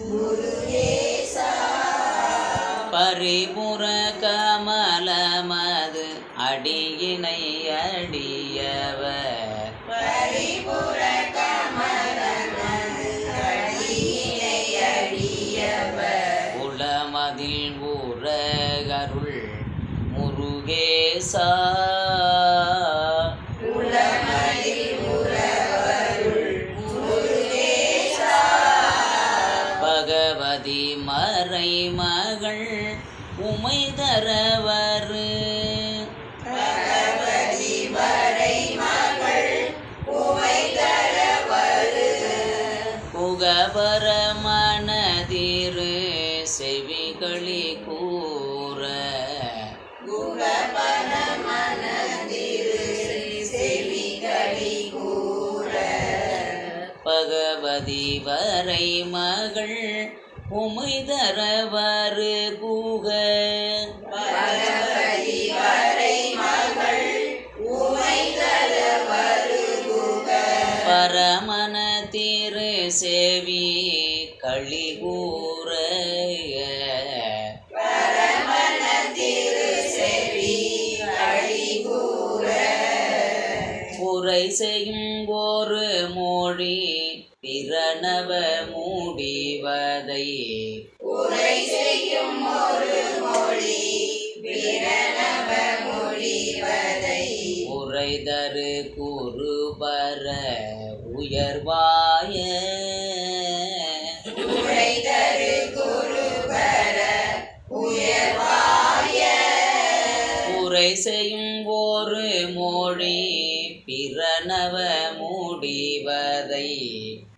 முருகேசா பரிபுற கமலமது அடியினை அடியவர். உளமதில் உரகருள் முருகேசா. பகவதி மறை மகள் உமை தரவரு. புகபர பகவதி வரை மகள் உமை தரவரு கூக. பரமன திரு செவி களி கூற உரை செய்யும் ஒரு கனவ மூடிவதை. உரைதரு குருபர உயர்வாய. உரை செய்யும் ஒரு மொழி பிரணவ மூடிவதை.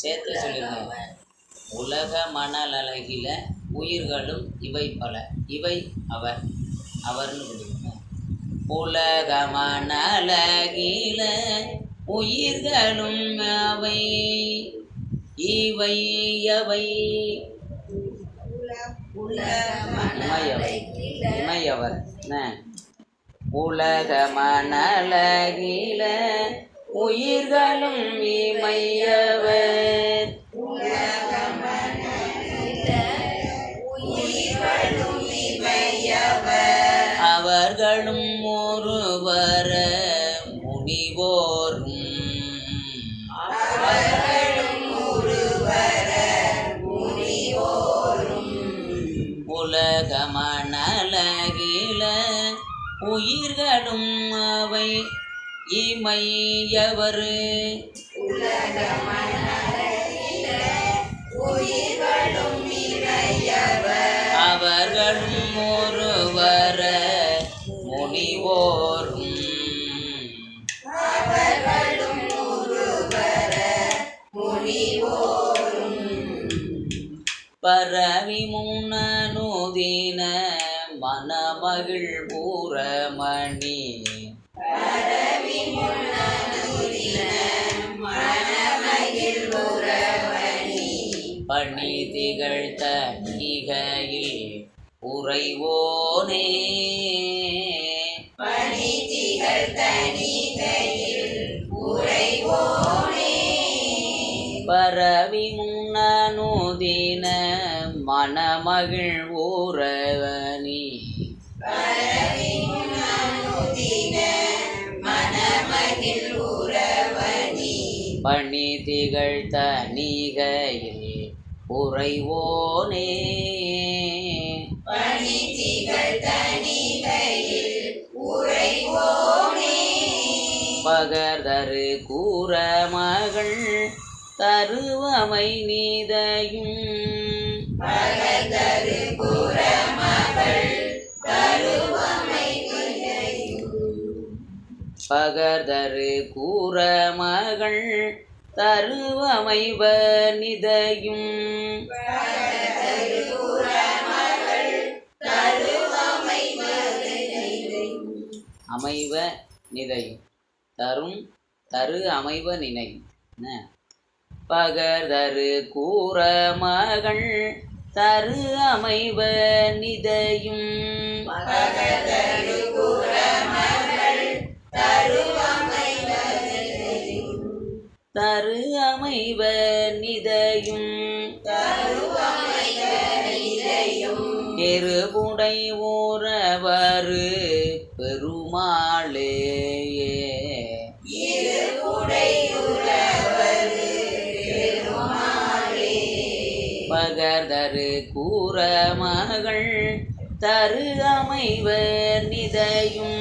சேர்த்து சொல்லிருங்க உலக மணல் அழகில உயிர்களும் இவை பல. இவை அவர். அவர்னு சொல்லிருங்க உலக மணலகில உயிர்களும் அவை. இவை எவை இமையவர். உலக மணலகில உயிர்களும் இமையவர். அவர்களும் ஒருவர முனிவோரும். உலகமணலகில உயிர்களும் அவை இமையவர். அவர்களும் ஒருவர முனிவோரும். பரவி முன்னனுதின மனமகிழ் பூரமணி பணி திகழ் தணிகையில் உறைவோனே. பரவி முன்னனுதின மணமகிழ் ஊரவனி. பணி திகழ் தனிகையில் உறைவோனே. பணி திகழ் தனிகையில் உறைவோனே பகர்தரு கூற மகள் தருவமை நீதையும். பகர்தரு கூற மகள் தருவ தருவமைவ நிதையும் அமைவ நிதையும் தரும் தரு அமைவ நினையும் பகர்தரு கூற மகள் தரு அமைவ நிதையும் தரு அமைவர் நிதையும் எருபுடை ஊரவரு பெருமாளே பகர்தரு கூற மகள் தரு அமைவர் நிதையும்